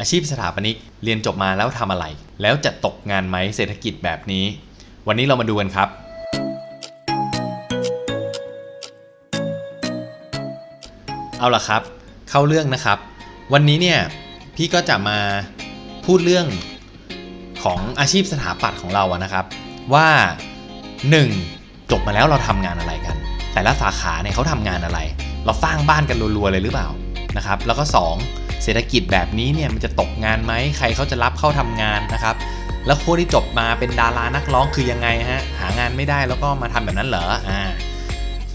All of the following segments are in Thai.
อาชีพสถาปนิกเรียนจบมาแล้วทำอะไร แล้วจะตกงานไหมเศรษฐกิจแบบนี้ วันนี้เรามาดูกันครับ เอาล่ะครับ เข้าเรื่องนะครับ วันนี้เนี่ยพี่ก็จะมาพูดเรื่องของอาชีพสถาปัตย์ของเราอะนะครับ ว่า 1. จบมาแล้วเราทำงานอะไรกัน แต่ละสาขาเนี่ยเขาทำงานอะไร เราสร้างบ้านกันรัวๆเลยหรือเปล่านะครับ แล้วก็ 2. เศรษฐกิจแบบนี้เนี่ยมันจะตกงานไหมใครเขาจะรับเข้าทำงานนะครับ แล้วคนที่จบมาเป็นดารานักร้องคือยังไงฮะหางานไม่ได้แล้วก็มาทำแบบนั้นเหรออ่า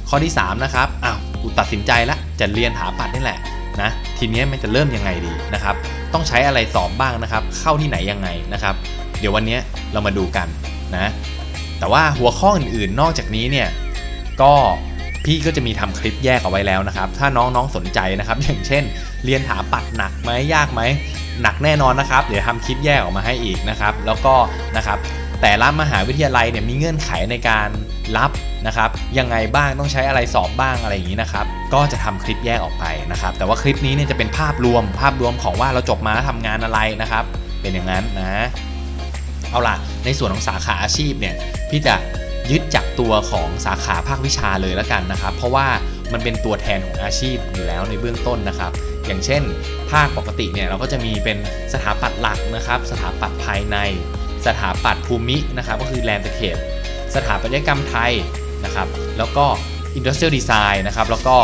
ข้อที่ 3 นะครับอ้าวกูตัดสินใจละจะเรียนถาปัดนี่แหละนะทีนี้มันจะเริ่มยังไงดีนะครับ ต้องใช้อะไรสอบบ้างนะครับ เข้าที่ไหนยังไงนะครับ เดี๋ยววันนี้เรามาดูกันนะแต่ว่าหัวข้ออื่นๆ นอกจากนี้เนี่ยก็ พี่ก็จะมีทำคลิปแยกเอาไว้แล้วนะครับ ถ้าน้องๆสนใจนะครับ อย่างเช่น เรียนถาปัดหนักไหมยากไหมหนักแน่นอนนะครับ เดี๋ยวทำคลิปแยกออกมาให้อีกนะครับ แล้วก็นะครับแต่ละมหาวิทยาลัยเนี่ยมีเงื่อนไขในการรับนะครับยังไงบ้างต้องใช้อะไรสอบบ้างอะไรอย่างนี้นะครับ ก็จะทำคลิปแยกออกไปนะครับ แต่ว่าคลิปนี้เนี่ยจะเป็นภาพรวม ภาพรวมของว่าเราจบมาแล้วทำงานอะไรนะครับ เป็นอย่างนั้นนะ เอาล่ะในส่วนของสาขาอาชีพเนี่ยพี่จะ ยึดจากตัวของสาขาภาควิชาเลยแล้วกันนะครับ เพราะว่ามันเป็นตัวแทนของอาชีพอยู่แล้วในเบื้องต้นนะครับ อย่างเช่น ภาคปกติเนี่ยเราก็จะมีเป็นสถาปัตย์หลักนะครับ สถาปัตย์ภายใน สถาปัตย์ภูมินะครับ ก็คือแลนด์สเคปสถาปัตยกรรมไทยนะครับ แล้วก็อินดัสเทรียลดีไซน์นะครับ แล้วก็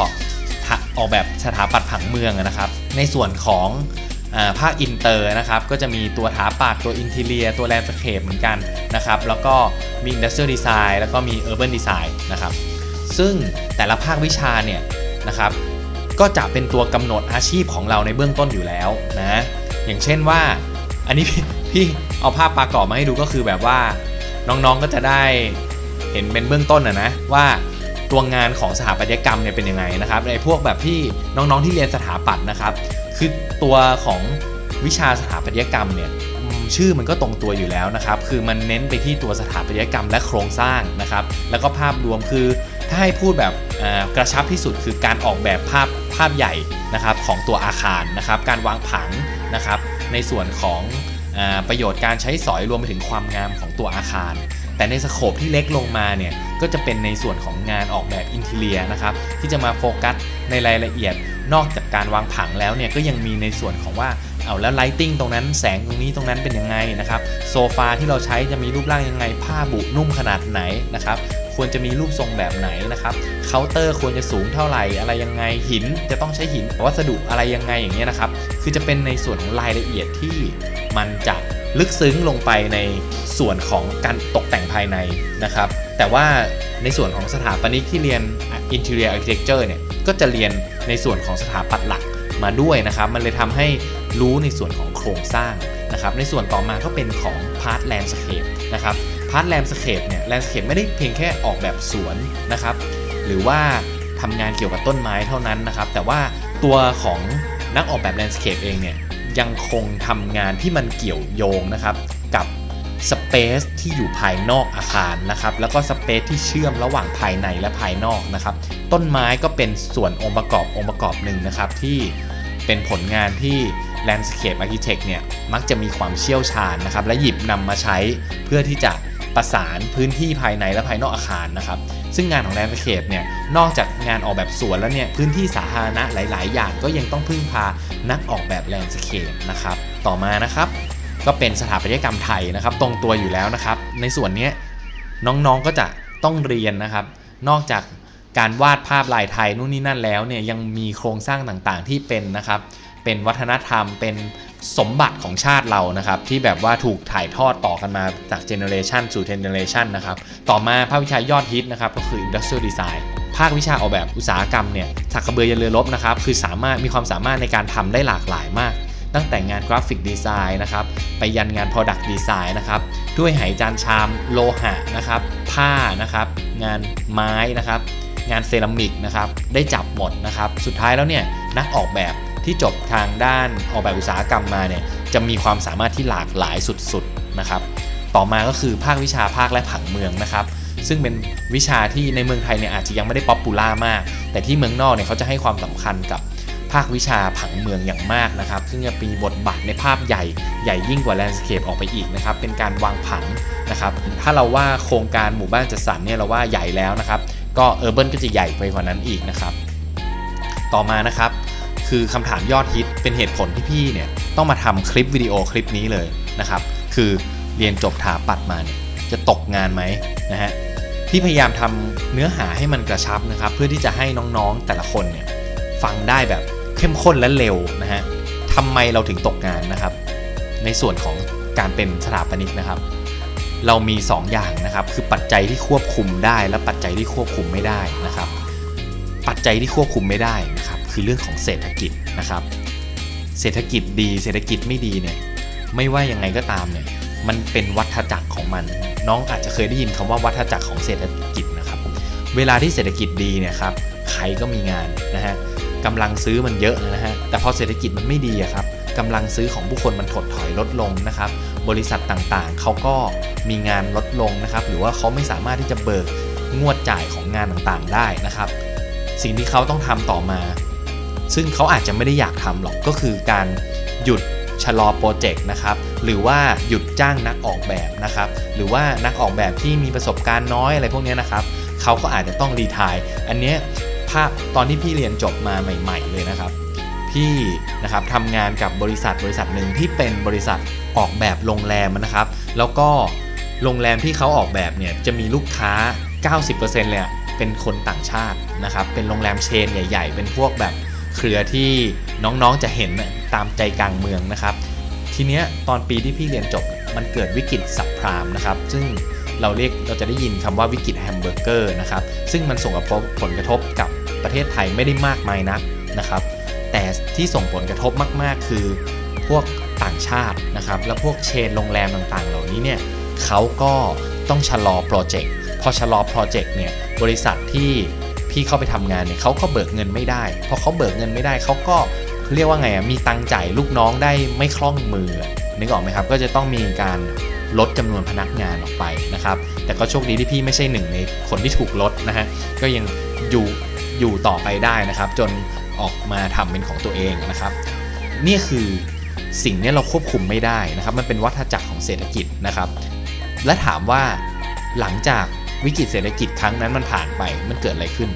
ออกแบบสถาปัตย์ผังเมืองนะครับ ในส่วนของ ภาคอินเตอร์นะครับก็จะมีตัวถาปัดตัวอินทีเรีย ตัวแลนด์สเคปเหมือนกันนะครับแล้วก็มีอินดัสเทรียลดีไซน์แล้วก็มีเออร์เบิร์นดีไซน์นะครับซึ่งแต่ละภาควิชาเนี่ยนะครับก็จะเป็นตัวกำหนดอาชีพของเราในเบื้องต้นอยู่แล้วนะอย่างเช่นว่าอันนี้พี่พี่เอาภาพประกอบมาให้ดูก็คือแบบว่าน้องๆก็จะได้เห็นเป็นเบื้องต้นนะนะว่าตัวงานของสถาปัตยกรรมเนี่ยเป็นยังไงนะครับในพวกแบบที่น้องๆที่เรียนสถาปัตย์นะครับ คือตัวของวิชาสถาปัตยกรรมเนี่ยอืมชื่อมันก็ตรงตัวอยู่แล้วนะครับ คือมันเน้นไปที่ตัวสถาปัตยกรรมและโครงสร้างนะครับ แล้วก็ภาพรวมคือถ้าให้พูดแบบอ่ากระชับที่สุดคือการออกแบบภาพภาพใหญ่นะครับของตัวอาคารนะครับ การวางผังนะครับ ในส่วนของอาประโยชน์การใช้สอยรวมไปถึงความงามของตัวอาคาร แต่ในสโคปที่เล็กลงมาเนี่ยก็จะเป็นในส่วนของงานออกแบบอินเทเลียนะครับที่จะมาโฟกัสในรายละเอียด นอกจากการวางผังแล้วเนี่ยก็ยังมีในส่วนของว่าเอาแล้วไลติ้งตรงนั้นแสงตรงนี้ตรงนั้นเป็นยังไงนะครับโซฟาที่เราใช้จะมีรูปร่างยังไง ผ้าบุนุ่มขนาดไหนนะครับควรจะมีรูปทรงแบบไหนนะครับเคาน์เตอร์ควรจะสูงเท่าไหร่อะไรยังไงหิน จะต้องใช้หินวัสดุอะไรยังไงอย่างเงี้ยนะครับคือจะเป็นในส่วนของรายละเอียดที่มันจะ ลึกซึ้งลงไปในส่วนของการตกแต่งภายในนะครับ แต่ว่าในส่วนของสถาปนิกที่เรียน Interior Architecture เนี่ยก็จะเรียนในส่วนของสถาปัตย์หลักมาด้วยนะครับ มันเลยทำให้รู้ในส่วนของโครงสร้างนะครับ ในส่วนต่อมาก็เป็นของ Part Landscape นะครับ Part Landscape เนี่ย Landscape ไม่ได้เพียงแค่ออกแบบสวนนะครับหรือว่าทำงานเกี่ยวกับต้นไม้เท่านั้นนะครับแต่ว่าตัวของนักออกแบบ Landscape เองเนี่ย ยังคงทำงานที่มันเกี่ยวโยงนะครับกับสเปซที่อยู่ภายนอกอาคารนะครับ แล้วก็สเปซที่เชื่อมระหว่างภายในและภายนอกนะครับ ต้นไม้ก็เป็นส่วนองค์ประกอบองค์ประกอบหนึ่งนะครับ ที่เป็นผลงานที่ Landscape Architect เนี่ยมักจะมีความเชี่ยวชาญนะครับ และหยิบนำมาใช้เพื่อที่จะประสานพื้นที่ภายในและภายนอกอาคารนะครับ ซึ่งงานของ Landscape เนี่ยนอกจากงานออกแบบสวนแล้วเนี่ยพื้นที่สาธารณะหลาย ๆ อย่างก็ยังต้องพึ่งพานักออกแบบ Landscape นะครับต่อมานะครับ ก็เป็นสถาปัตยกรรมไทยนะครับ ตรงตัวอยู่แล้วนะครับ ในส่วนนี้น้องๆก็จะต้องเรียนนะครับ นอกจากการวาดภาพลายไทยนู่นนี่นั่นแล้วเนี่ยยังมีโครงสร้างต่างๆ ที่เป็นนะครับเป็นวัฒนธรรมเป็น สมบัติของชาติเรานะครับ ที่แบบว่าถูกถ่ายทอดต่อกันมาจากเจเนอเรชันสู่เจเนอเรชันนะครับ ต่อมาภาควิชายอดฮิตนะครับ ก็คือ Industrial Design ภาควิชาออกแบบอุตสาหกรรมเนี่ยสักกระเบือยันเรือรบนะครับ คือสามารถมีความสามารถในการทำได้หลากหลายมาก ตั้งแต่งานกราฟิกดีไซน์นะครับ ไปยันงาน Product Design นะครับ ด้วยไหจานชาม โลหะนะครับ ผ้านะครับ งานไม้นะครับ งานเซรามิกนะครับ ได้จับหมดนะครับ สุดท้ายแล้วเนี่ยนักออกแบบ ที่จบทางด้านออกแบบอุตสาหกรรมมาเนี่ยจะมีความสามารถที่หลากหลายสุดๆนะครับ ต่อมาก็คือภาควิชาภาคและผังเมืองนะครับซึ่งเป็นวิชาที่ในเมืองไทยเนี่ยอาจจะยังไม่ได้ป๊อปปูล่ามาก แต่ที่เมืองนอกเนี่ยเขาจะให้ความสำคัญกับภาควิชาผังเมืองอย่างมากนะครับ ซึ่งจะมีบทบาทในภาพใหญ่ใหญ่ยิ่งกว่าแลนด์สเคปออกไปอีกนะครับ เป็นการวางผังนะครับ ถ้าเราว่าโครงการหมู่บ้านจัดสรรเนี่ยเราว่าใหญ่แล้วนะครับ ก็เออร์เบิก็จะใหญ่ไปกว่านั้นอีกนะครับ ต่อมานะครับ คือคำถามยอดฮิตเป็นเหตุผลที่พี่เนี่ยต้องมาทำคลิปวิดีโอคลิปนี้เลยนะครับ คือเรียนจบถาปัดมาเนี่ยจะตกงานไหมนะฮะพี่พยายามทำเนื้อหาให้มันกระชับนะครับ เพื่อที่จะให้น้องๆแต่ละคนเนี่ยฟังได้แบบเข้มข้นและเร็วนะฮะทำไมเราถึงตกงานนะครับ ในส่วนของการเป็นสถาปนิกนะครับ เรามี 2 อย่างนะครับ คือปัจจัยที่ควบคุมได้และปัจจัยที่ควบคุมไม่ได้นะครับ ปัจจัยที่ควบคุมไม่ได้นะครับ คือเรื่องของเศรษฐกิจนะครับ เศรษฐกิจดีเศรษฐกิจไม่ดีเนี่ยไม่ว่ายังไงก็ตามเนี่ยมันเป็นวัฏจักรของมัน น้องอาจจะเคยได้ยินคำว่าวัฏจักรของเศรษฐกิจนะครับ เวลาที่เศรษฐกิจดีเนี่ยครับใครก็มีงานนะฮะกำลังซื้อมันเยอะนะฮะแต่พอเศรษฐกิจมันไม่ดีอะครับกำลังซื้อของผู้คนมันถดถอยลดลงนะครับ บริษัทต่างๆ เขาก็มีงานลดลงนะครับ หรือว่าเขาไม่สามารถที่จะเบิกงวดจ่ายของงานต่างๆได้นะครับ สิ่งที่เขาต้องทำต่อมา ซึ่งเขาอาจจะไม่ได้อยากทำหรอกก็คือการหยุดชะลอโปรเจกต์นะครับหรือว่าหยุดจ้างนักออกแบบนะครับหรือว่านักออกแบบที่มีประสบการณ์น้อยอะไรพวกนี้นะครับเขาก็อาจจะต้องรีทายอันเนี้ยภาพตอนที่พี่เรียนจบมาใหม่ ๆ เลยนะครับพี่นะครับทำงานกับบริษัทบริษัทหนึ่งที่เป็นบริษัทออกแบบโรงแรมนะครับ แล้วก็โรงแรมที่เขาออกแบบเนี่ยจะมีลูกค้า 90%เลยเป็นคนต่างชาตินะครับเป็นโรงแรมเชนใหญ่ ๆ เป็นพวกแบบ เครือที่น้องๆจะเห็นตามใจกลางเมืองนะครับ ทีเนี้ยตอนปีที่พี่เรียนจบมันเกิดวิกฤตสับพรามนะครับ ซึ่งเราเรียกเราจะได้ยินคำว่าวิกฤตแฮมเบอร์เกอร์นะครับ ซึ่งมันส่งผลกระทบกับประเทศไทยไม่ได้มากมายนักนะครับ แต่ที่ส่งผลกระทบมาก ๆ คือพวกต่างชาตินะครับ แล้วพวกเชนโรงแรมต่างๆ เหล่านี้เนี่ยเขาก็ต้องชะลอโปรเจกต์พอชะลอโปรเจกต์เนี่ยบริษัทที่ พี่เข้าไปทำงานเนี่ยเขาก็เบิกเงินไม่ได้ พอเขาเบิกเงินไม่ได้เขาก็เรียกว่าไงอะมีตังจ่ายลูกน้องได้ไม่คล่องมือนึกออกไหมครับ ก็จะต้องมีการลดจำนวนพนักงานออกไปนะครับ แต่ก็โชคดีที่พี่ไม่ใช่หนึ่งในคนที่ถูกลดนะฮะก็ยังอยู่อยู่ต่อไปได้นะครับ จนออกมาทำเป็นของตัวเองนะครับ นี่คือสิ่งนี้เราควบคุมไม่ได้นะครับ มันเป็นวัฏจักรของเศรษฐกิจนะครับ และถามว่าหลังจาก วิกฤตเศรษฐกิจครั้งนั้นมันผ่านไปมันเกิดอะไรขึ้น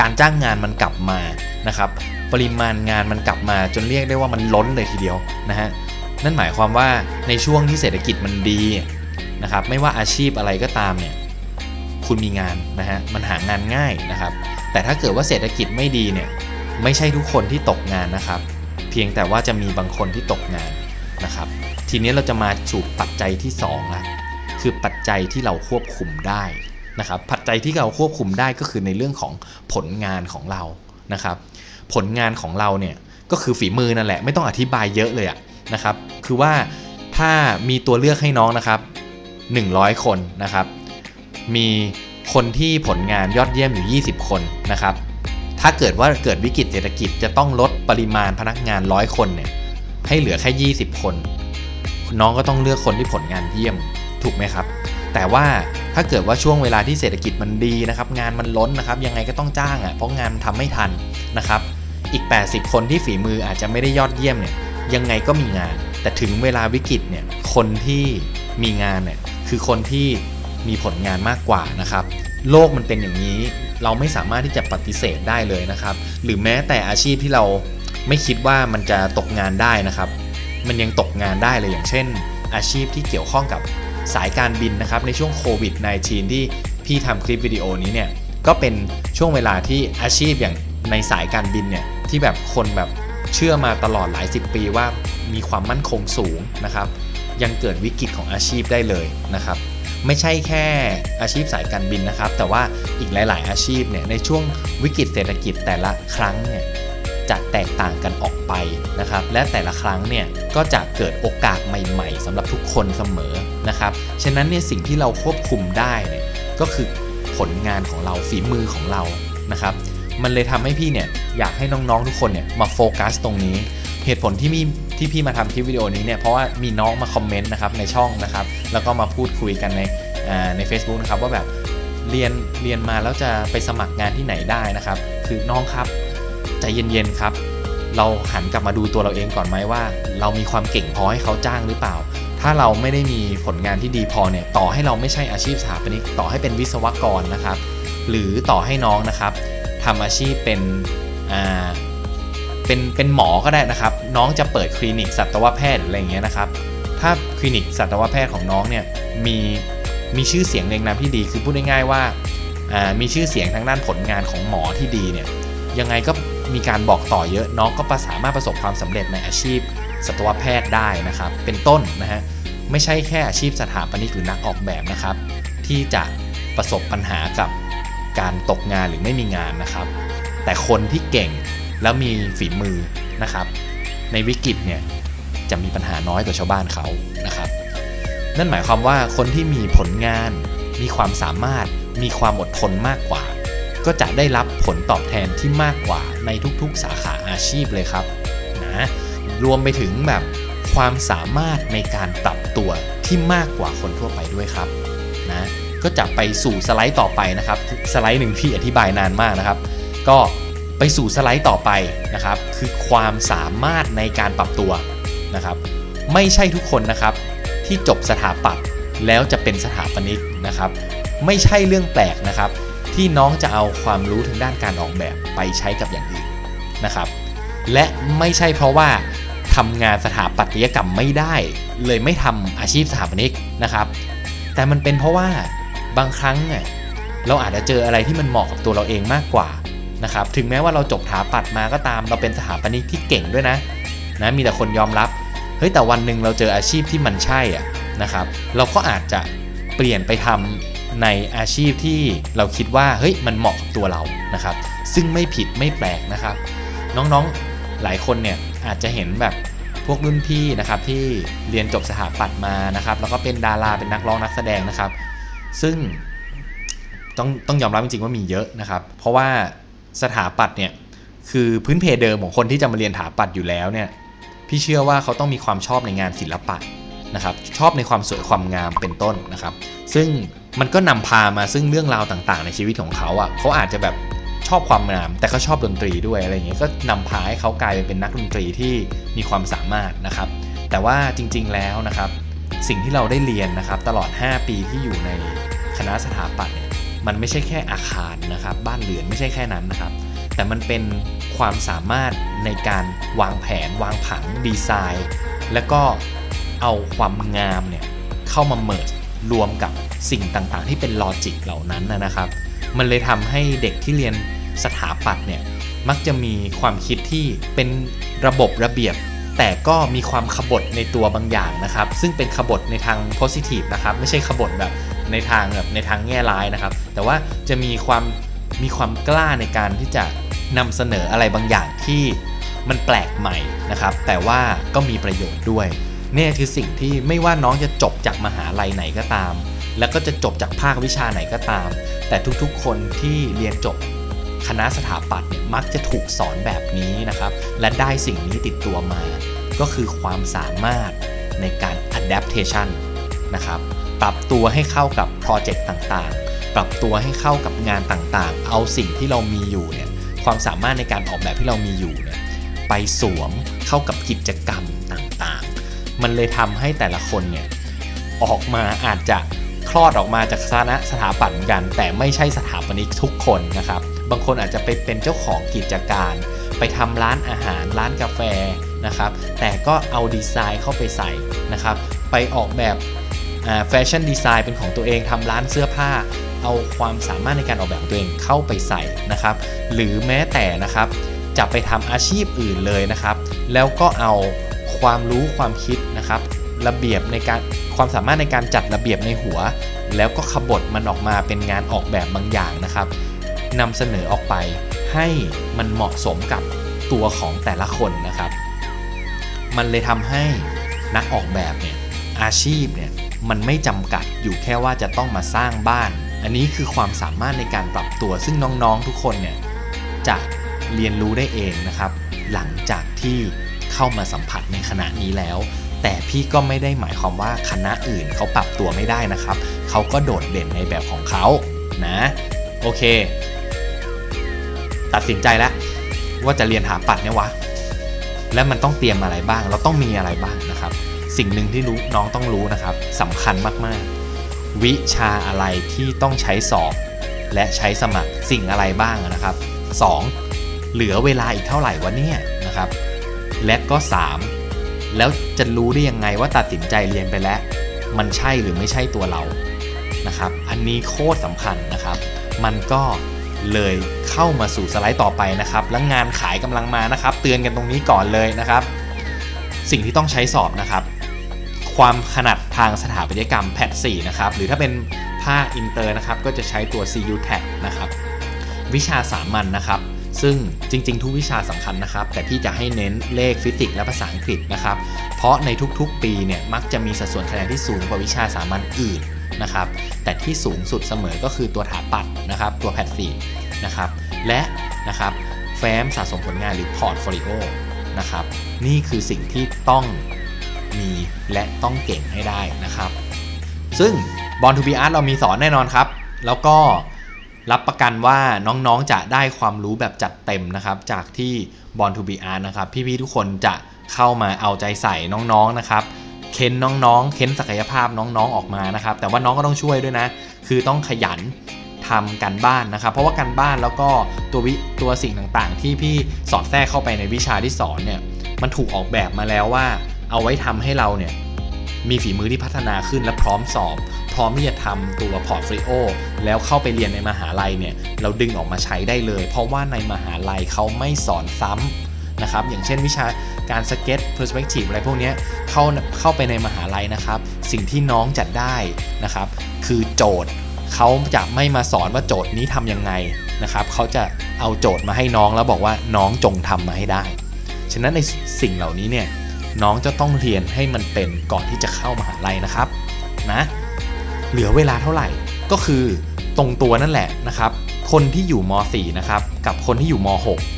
การจ้างงานมันกลับมานะครับ ปริมาณงานมันกลับมาจนเรียกได้ว่ามันล้นเลยทีเดียวนะฮะนั่นหมายความว่าในช่วงที่เศรษฐกิจมันดีนะครับ ไม่ว่าอาชีพอะไรก็ตามเนี่ยคุณมีงานนะฮะมันหางานง่ายนะครับ แต่ถ้าเกิดว่าเศรษฐกิจไม่ดีเนี่ยไม่ใช่ทุกคนที่ตกงานนะครับ เพียงแต่ว่าจะมีบางคนที่ตกงานนะครับ ทีนี้เราจะมาสู่ปัจจัยที่2ละ คือปัจจัยที่เราควบคุมได้นะครับปัจจัยที่เราควบคุมได้ก็คือในเรื่องของผลงานของเรานะครับผลงานของเราเนี่ยก็คือฝีมือนั่นแหละไม่ต้องอธิบายเยอะเลยอะนะครับคือว่าถ้ามีตัวเลือกให้น้องนะครับ 100 คนนะครับ มีคนที่ผลงานยอดเยี่ยมอยู่ 20 คนนะครับ ถ้าเกิดว่าเกิดวิกฤตเศรษฐกิจจะต้องลดปริมาณพนักงานร้อยคนเนี่ยให้เหลือแค่ 20 คน น้องก็ต้องเลือกคนที่ผลงานเยี่ยม ถูกไหมครับ แต่ว่าถ้าเกิดว่าช่วงเวลาที่เศรษฐกิจมันดีนะครับ งานมันล้นนะครับ ยังไงก็ต้องจ้างอะ่ะเพราะงานมันทำไม่ทันนะครับ อีก 80 คนที่ฝีมืออาจจะไม่ได้ยอดเยี่ยมเนี่ยยังไงก็มีงาน แต่ถึงเวลาวิกฤตเนี่ยคนที่มีงานเนี่ยคือคนที่มีผลงานมากกว่านะครับ โลกมันเป็นอย่างนี้เราไม่สามารถที่จะปฏิเสธได้เลยนะครับ หรือแม้แต่อาชีพที่เราไม่คิดว่ามันจะตกงานได้นะครับ มันยังตกงานได้เลยอย่างเช่น อาชีพที่เกี่ยวข้องกับ สายการบินนะครับในช่วงโควิด -19 ที่พี่ทำคลิปวิดีโอนี้เนี่ยก็เป็นช่วงเวลาที่อาชีพอย่างในสายการบินเนี่ยที่แบบคนแบบเชื่อมาตลอดหลายสิบปีว่ามีความมั่นคงสูงนะครับยังเกิดวิกฤตของอาชีพได้เลยนะครับไม่ใช่แค่อาชีพสายการบินนะครับ แต่ว่าอีกหลาย ๆ อาชีพเนี่ยในช่วงวิกฤตเศรษฐกิจแต่ละครั้งเนี่ย จะแตกต่างกันออกไปนะครับ และแต่ละครั้งเนี่ยก็จะเกิดโอกาสใหม่ๆสำหรับทุกคนเสมอนะครับ ฉะนั้นเนี่ยสิ่งที่เราควบคุมได้เนี่ยก็คือผลงานของเราฝีมือของเรานะครับ มันเลยทำให้พี่เนี่ยอยากให้น้องๆทุกคนเนี่ยมาโฟกัสตรงนี้เหตุผลที่มีที่พี่มาทำคลิปวิดีโอนี้เนี่ยเพราะว่ามีน้องมาคอมเมนต์นะครับในช่องนะครับ แล้วก็มาพูดคุยกันในใน Facebook นะครับว่าแบบเรียนเรียนมาแล้วจะไปสมัครงานที่ไหนได้นะครับ คือน้องครับ ใจเย็นๆครับ เราหันกลับมาดูตัวเราเองก่อนไหมว่า เรามีความเก่งพอให้เขาจ้างหรือเปล่า ถ้าเราไม่ได้มีผลงานที่ดีพอเนี่ยต่อให้เราไม่ใช่อาชีพสถาปนิกต่อให้เป็นวิศวกรนะครับ หรือต่อให้น้องนะครับทำอาชีพเป็นอ่าเป็นเป็นหมอก็ได้นะครับ น้องจะเปิดคลินิกสัตวแพทย์อะไรอย่างเงี้ยนะครับถ้าคลินิกสัตวแพทย์ของน้องเนี่ยมีมีชื่อเสียงเรียงนามที่ดีคือพูดง่ายๆว่าอ่ามีชื่อเสียงทางด้านผลงานของหมอที่ดีเนี่ยยังไงก็ มีการบอกต่อเยอะน้องก็ประสามารถประสบความสำเร็จในอาชีพสัตวแพทย์ได้นะครับ เป็นต้นนะฮะไม่ใช่แค่อาชีพสถาปนิกหรือนักออกแบบนะครับ ที่จะประสบปัญหากับการตกงานหรือไม่มีงานนะครับ แต่คนที่เก่งแล้วมีฝีมือนะครับ ในวิกฤตเนี่ยจะมีปัญหาน้อยกว่าชาวบ้านเขานะครับ นั่นหมายความว่าคนที่มีผลงาน มีความสามารถมีความอดทนมากกว่า ก็จะได้รับผลตอบแทนที่มากกว่าในทุกๆสาขาอาชีพเลยครับนะรวมไปถึงแบบความสามารถในการปรับตัวที่มากกว่าคนทั่วไปด้วยครับนะก็จะไปสู่สไลด์ต่อไปนะครับ สไลด์หนึ่งที่อธิบายนานมากนะครับ ก็ไปสู่สไลด์ต่อไปนะครับ คือความสามารถในการปรับตัวนะครับ ไม่ใช่ทุกคนนะครับ ที่จบสถาปัตย์แล้วจะเป็นสถาปนิกนะครับ ไม่ใช่เรื่องแปลกนะครับ ที่น้องจะเอาความรู้ทางด้านการออกแบบไปใช้กับอย่างอื่นนะครับ และไม่ใช่เพราะว่าทำงานสถาปัตยกรรมไม่ได้ เลยไม่ทำอาชีพสถาปนิกนะครับ แต่มันเป็นเพราะว่าบางครั้งเราอาจจะเจออะไรที่มันเหมาะกับตัวเราเองมากกว่านะครับ ถึงแม้ว่าเราจบสถาปัตมาก็ตาม เราเป็นสถาปนิกที่เก่งด้วยนะนะมีแต่คนยอมรับเฮ้ยแต่วันหนึ่งเราเจออาชีพที่มันใช่อะนะครับ เราก็อาจจะเปลี่ยนไปทำ ในอาชีพที่เราคิดว่าเฮ้ยมันเหมาะกับตัวเรานะครับ ซึ่งไม่ผิดไม่แปลกนะครับ น้องๆหลายคนเนี่ยอาจจะเห็นแบบพวกรุ่นพี่นะครับที่เรียนจบสถาปัตย์มานะครับ แล้วก็เป็นดาราเป็นนักร้องนักแสดงนะครับ ซึ่งต้องต้องยอมรับจริงๆว่ามีเยอะนะครับ เพราะว่าสถาปัตย์เนี่ยคือพื้นเพเดิมของคนที่จะมาเรียนสถาปัตย์อยู่แล้วเนี่ยพี่เชื่อว่าเขาต้องมีความชอบในงานศิลปะนะครับ ชอบในความสวยความงามเป็นต้นนะครับ ซึ่ง มันก็นำพามาซึ่งเรื่องราวต่างๆ ในชีวิตของเขาอะเขาอาจจะแบบชอบความงาม แต่ก็ชอบดนตรีด้วยอะไรอย่างเงี้ยก็นำพาให้เขากลายเป็นนักดนตรีที่มีความสามารถนะครับ แต่ว่าจริงๆแล้วนะครับ สิ่งที่เราได้เรียนนะครับ ตลอด 5 ปีที่อยู่ในคณะสถาปัตย์มันไม่ใช่แค่อาคารนะครับ บ้านเรือนไม่ใช่แค่นั้นนะครับ แต่มันเป็นความสามารถในการวางแผน วางผังดีไซน์ แล้วก็เอาความงามเนี่ยเข้ามาเมิร์ รวมกับสิ่งต่างๆ ที่เป็นลอจิกเหล่านั้นนะครับ มันเลยทำให้เด็กที่เรียนสถาปัตย์เนี่ยมักจะมีความคิดที่เป็นระบบระเบียบ แต่ก็มีความขบฏในตัวบางอย่างนะครับ ซึ่งเป็นขบฏในทาง positive นะครับ ไม่ใช่ขบฏแบบในทางแบบในทางแง่ร้ายนะครับ แต่ว่าจะมีความมีความกล้าในการที่จะนำเสนออะไรบางอย่างที่มันแปลกใหม่นะครับ แต่ว่าก็มีประโยชน์ด้วย เนี่ยคือสิ่งที่ไม่ว่าน้องจะจบจากมหาลัยไหนก็ตาม แล้วก็จะจบจากภาควิชาไหนก็ตาม แต่ทุกๆคนที่เรียนจบคณะสถาปัตย์เนี่ยมักจะถูกสอนแบบนี้นะครับ และได้สิ่งนี้ติดตัวมา ก็คือความสามารถในการ adaptation นะครับ ปรับตัวให้เข้ากับโปรเจกต์ต่างๆ ปรับตัวให้เข้ากับงานต่างๆ เอาสิ่งที่เรามีอยู่เนี่ย ความสามารถในการออกแบบที่เรามีอยู่เนี่ย ไปสวมเข้ากับกิจกรรมต่าง มันเลยทำให้แต่ละคนเนี่ยออกมาอาจจะคลอดออกมาจากคณะสถาปัตย์เหมือนกัน แต่ไม่ใช่สถาปนิกทุกคนนะครับ บางคนอาจจะไปเป็นเจ้าของกิจการ ไปทำร้านอาหารร้านกาแฟนะครับ แต่ก็เอาดีไซน์เข้าไปใส่นะครับ ไปออกแบบแฟชั่นดีไซน์เป็นของตัวเองทำร้านเสื้อผ้า เอาความสามารถในการออกแบบตัวเองเข้าไปใส่นะครับ หรือแม้แต่นะครับจะไปทำอาชีพอื่นเลยนะครับ แล้วก็เอา ความรู้ความคิดนะครับ ระเบียบในการความสามารถในการจัดระเบียบในหัว แล้วก็ขบฏมันออกมาเป็นงานออกแบบบางอย่างนะครับนำเสนอออกไปให้มันเหมาะสมกับตัวของแต่ละคนนะครับ มันเลยทำให้นักออกแบบเนี่ยอาชีพเนี่ยมันไม่จำกัดอยู่แค่ว่าจะต้องมาสร้างบ้าน อันนี้คือความสามารถในการปรับตัว ซึ่งน้องๆทุกคนเนี่ยจะเรียนรู้ได้เองนะครับ หลังจากที่ เข้ามาสัมผัสในคณะนี้แล้ว แต่พี่ก็ไม่ได้หมายความว่าคณะอื่นเขาปรับตัวไม่ได้นะครับ เขาก็โดดเด่นในแบบของเขานะ โอเค ตัดสินใจแล้วว่าจะเรียนถาปัดเนี่ยวะ และมันต้องเตรียมอะไรบ้าง เราต้องมีอะไรบ้างนะครับ สิ่งหนึ่งที่รู้น้องต้องรู้นะครับสำคัญมากๆ วิชาอะไรที่ต้องใช้สอบ และใช้สมัครสิ่งอะไรบ้างนะครับ 2. เหลือเวลาอีกเท่าไหร่วะเนี่ยนะครับ และก็ 3. แล้วจะรู้ได้ยังไงว่าตัดสินใจเรียนไปแล้ว มันใช่หรือไม่ใช่ตัวเรานะครับ อันนี้โคตรสำคัญนะครับ มันก็เลยเข้ามาสู่สไลด์ต่อไปนะครับ แล้วงานขายกำลังมานะครับ เตือนกันตรงนี้ก่อนเลยนะครับ สิ่งที่ต้องใช้สอบนะครับ ความขนาดทางสถาปัตยกรรมแพท4นะครับ หรือถ้าเป็นภาคอินเตอร์นะครับ ก็จะใช้ตัว CU Tag นะครับ วิชาสามัญนนะครับ ซึ่งจริง ๆ ทุกวิชาสำคัญนะครับ แต่พี่จะให้เน้นเลขฟิสิกส์และภาษาอังกฤษนะครับ เพราะในทุกๆปีเนี่ยมักจะมีสัดส่วนคะแนนที่สูงกว่าวิชาสามัญอื่นนะครับ แต่ที่สูงสุดเสมอก็คือตัวถาปัดนะครับ ตัวแพทสีนะครับ และนะครับแฟ้มสะสมผลงานหรือพอร์ตโฟลิโอนะครับ นี่คือสิ่งที่ต้องมีและต้องเก่งให้ได้นะครับ ซึ่ง Born to be Art เรามีสอนแน่นอนครับ แล้วก็ รับประกันว่าน้องๆจะได้ความรู้แบบจัดเต็มนะครับ จากที่ Born to be Art นะครับ พี่ๆทุกคนจะเข้ามาเอาใจใส่น้องๆนะครับเค้นน้องๆ เค้นศักยภาพน้องๆออกมานะครับ แต่ว่าน้องก็ต้องช่วยด้วยนะ คือต้องขยันทำกันบ้านนะครับ เพราะว่าการบ้านแล้วก็ตัววิตัวสิ่งต่างๆ ที่พี่สอดแทรกเข้าไปในวิชาที่สอนเนี่ย มันถูกออกแบบมาแล้วว่า เอาไว้ทำให้เราเนี่ย มีฝีมือที่พัฒนาขึ้นและพร้อมสอบ พร้อมที่จะทำตัวพอร์ตโฟลิโอแล้วเข้าไปเรียนในมหาลัยเนี่ยเราดึงออกมาใช้ได้เลย เพราะว่าในมหาลัยเขาไม่สอนซ้ำนะครับอย่างเช่นวิชาการสเก็ตเพอร์สเปกทีฟอะไรพวกนี้เข้าเข้าไปในมหาลัยนะครับ สิ่งที่น้องจะได้นะครับคือโจทย์เขาจะไม่มาสอนว่าโจทย์นี้ทำยังไงนะครับเขาจะเอาโจทย์มาให้น้องแล้วบอกว่าน้องจงทำมาให้ได้ ฉะนั้นในสิ่งเหล่านี้เนี่ย น้องจะต้องเรียนให้มันเป็นก่อนที่จะเข้ามหาลัยนะครับนะเหลือเวลาเท่าไหร่ก็คือตรงตัวนั่นแหละนะครับ คนที่อยู่ม .4 นะครับกับคนที่อยู่ม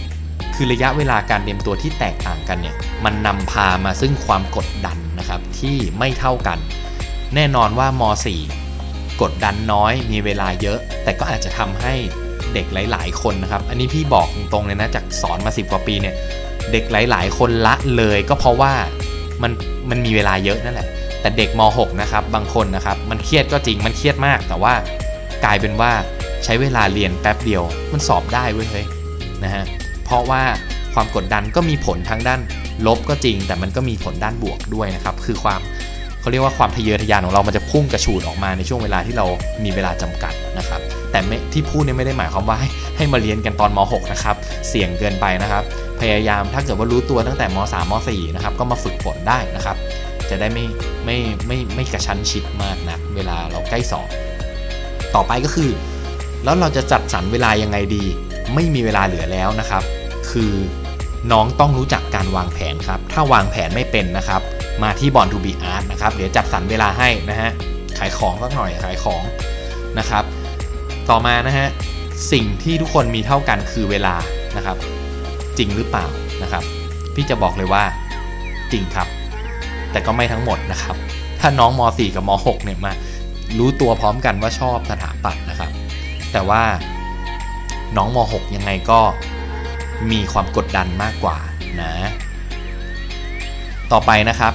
.6 คือระยะเวลาการเตรียมตัวที่แตกต่างกันเนี่ยมันนำพามาซึ่งความกดดันนะครับที่ไม่เท่ากัน แน่นอนว่าม .4 กดดันน้อยมีเวลาเยอะ แต่ก็อาจจะทำให้ ด็กหลาย ๆ คนนะครับ อันนี้พี่บอกตรงๆเลยนะจากสอนมา 10 กว่าปีเนี่ย เด็กหลาย ๆ คนละเลยก็เพราะว่ามันมันมีเวลาเยอะนั่นแหละ แต่เด็กม .6 นะครับบางคนนะครับมันเครียดก็จริงมันเครียดมาก แต่ว่ากลายเป็นว่าใช้เวลาเรียนแป๊บเดียว มันสอบได้เว้ยเฮ้ยนะฮะเพราะว่าความกดดันก็มีผลทั้งด้านลบก็จริง แต่มันก็มีผลด้านบวกด้วยนะครับคือความเขาเรียกว่าความทะเยอทะยานของเรามันจะพุ่งกระฉูดออกมาในช่วงเวลาที่เรามีเวลาจำกัดนะครับ แต่ไม่ที่พูดเนี่ยไม่ได้หมายความว่าให้ให้มาเรียนกันตอนม .6 นะครับ เสี่ยงเกินไปนะครับ พยายามถ้าเกิดว่ารู้ตัวตั้งแต่ม 3 ม 4 นะครับ ก็มาฝึกฝนได้นะครับ จะได้ไม่ไม่ไม่ไม่กระชั้นชิดมากนะเวลาเราใกล้สอบต่อไปก็คือ แล้วเราจะจัดสรรเวลายังไงดี ไม่มีเวลาเหลือแล้วนะครับ คือน้องต้องรู้จักการวางแผนครับ ถ้าวางแผนไม่เป็นนะครับ มาที่บอลทูบีอาร์ตนะครับ เดี๋ยวจัดสรรเวลาให้นะฮะ ขายของสักหน่อยขายของนะครับ ต่อมานะฮะสิ่งที่ทุกคนมีเท่ากันคือเวลานะครับ จริงหรือเปล่านะครับ พี่จะบอกเลยว่าจริงครับ แต่ก็ไม่ทั้งหมดนะครับ ถ้าน้องม .4 กับม .6 เนี่ยมารู้ตัวพร้อมกันว่าชอบสถาปัตย์นะครับ แต่ว่าน้องม .6 ยังไงก็มีความกดดันมากกว่านะ ต่อไปนะครับ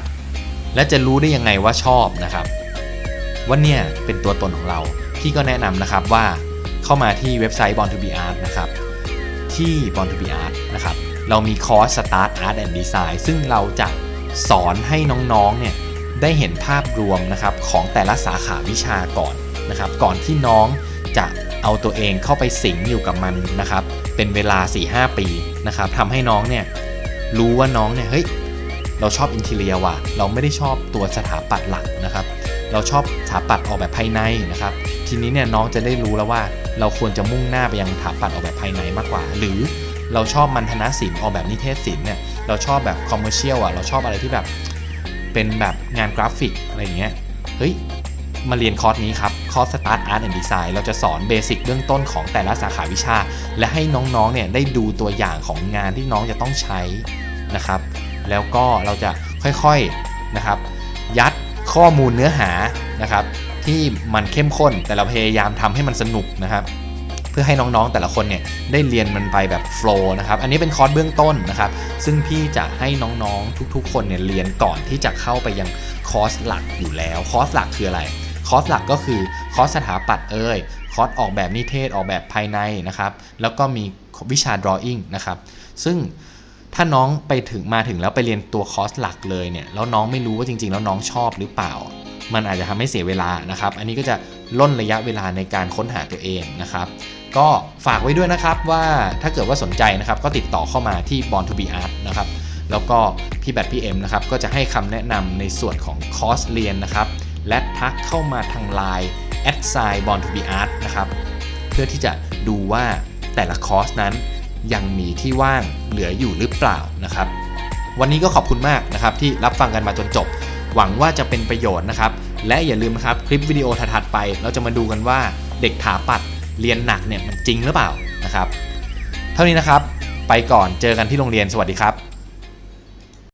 และจะรู้ได้ยังไงว่าชอบนะครับ ว่าเนี่ยเป็นตัวตนของเรา พี่ก็แนะนำนะครับว่าเข้ามาที่เว็บไซต์ Born to be Art นะครับที่ Born to be Art นะครับเรามีคอร์ส Start Art and Design ซึ่งเราจะสอนให้น้องๆเนี่ยได้เห็นภาพรวมนะครับของแต่ละสาขาวิชาก่อนนะครับก่อนที่น้องจะเอาตัวเองเข้าไปสิงอยู่กับมันนะครับเป็นเวลา 4-5 ปีนะครับทำให้น้องเนี่ยรู้ว่าน้องเนี่ยเฮ้ยเราชอบอินทีเรียว่ะเราไม่ได้ชอบตัวสถาปัตย์หลักนะครับ เราชอบสถาปัตย์ออกแบบภายในนะครับ ทีนี้เนี่ยน้องจะได้รู้แล้วว่าเราควรจะมุ่งหน้าไปยังสถาปัตย์ออกแบบภายในมากกว่า หรือเราชอบมันธนศิลป์ออกแบบนิเทศศิลป์เนี่ยเราชอบแบบคอมเมอร์เชียลอะเราชอบอะไรที่แบบเป็นแบบงานกราฟิกอะไรอย่างเงี้ยเฮ้ยมาเรียนคอร์สนี้ครับ คอร์ส Start Art and Design เราจะสอนเบสิกเบื้องต้นของแต่ละสาขาวิชา และให้น้องๆ เนี่ยได้ดูตัวอย่างของงานที่น้องจะต้องใช้นะครับ แล้วก็เราจะค่อยๆ นะครับ ยัด ข้อมูลเนื้อหานะครับที่มันเข้มข้นแต่เราพยายามทำให้มันสนุกนะครับเพื่อให้น้องๆแต่ละคนเนี่ยได้เรียนมันไปแบบโฟล์นะครับอันนี้เป็นคอร์สเบื้องต้นนะครับซึ่งพี่จะให้น้องๆทุกๆ คนเนี่ยเรียนก่อนที่จะเข้าไปยังคอร์สหลักอยู่แล้วคอร์สหลักคืออะไรคอร์สหลักก็คือคอร์สสถาปัตย์เอ่ยคอร์สออกแบบนิเทศออกแบบภายในนะครับแล้วก็มีวิชา drawing นะครับซึ่ง ถ้าน้องไปถึงมาถึงแล้วไปเรียนตัวคอร์สหลักเลยเนี่ยแล้วน้องไม่รู้ว่าจริง ๆ แล้วน้องชอบหรือเปล่า มันอาจจะทำให้เสียเวลานะครับ อันนี้ก็จะล่นระยะเวลาในการค้นหาตัวเองนะครับ ก็ฝากไว้ด้วยนะครับว่าถ้าเกิดว่าสนใจนะครับ ก็ติดต่อเข้ามาที่ Born to be Art นะครับแล้วก็พี่แบทพี่เอ็มนะครับก็จะให้คำแนะนำในส่วนของคอร์สเรียนนะครับ และทักเข้ามาทาง Line แอดไซน์ Born to be Art นะครับ เพื่อที่จะดูว่าแต่ละคอร์สนั้น ยังมีที่ว่างเหลืออยู่หรือเปล่านะครับ วันนี้ก็ขอบคุณมากนะครับที่รับฟังกันมาจนจบ หวังว่าจะเป็นประโยชน์นะครับ และอย่าลืมนะครับคลิปวิดีโอถัดๆไป เราจะมาดูกันว่าเด็กถาปัดเรียนหนักเนี่ยมันจริงหรือเปล่านะครับ เท่านี้นะครับ ไปก่อนเจอกันที่โรงเรียนสวัสดีครับ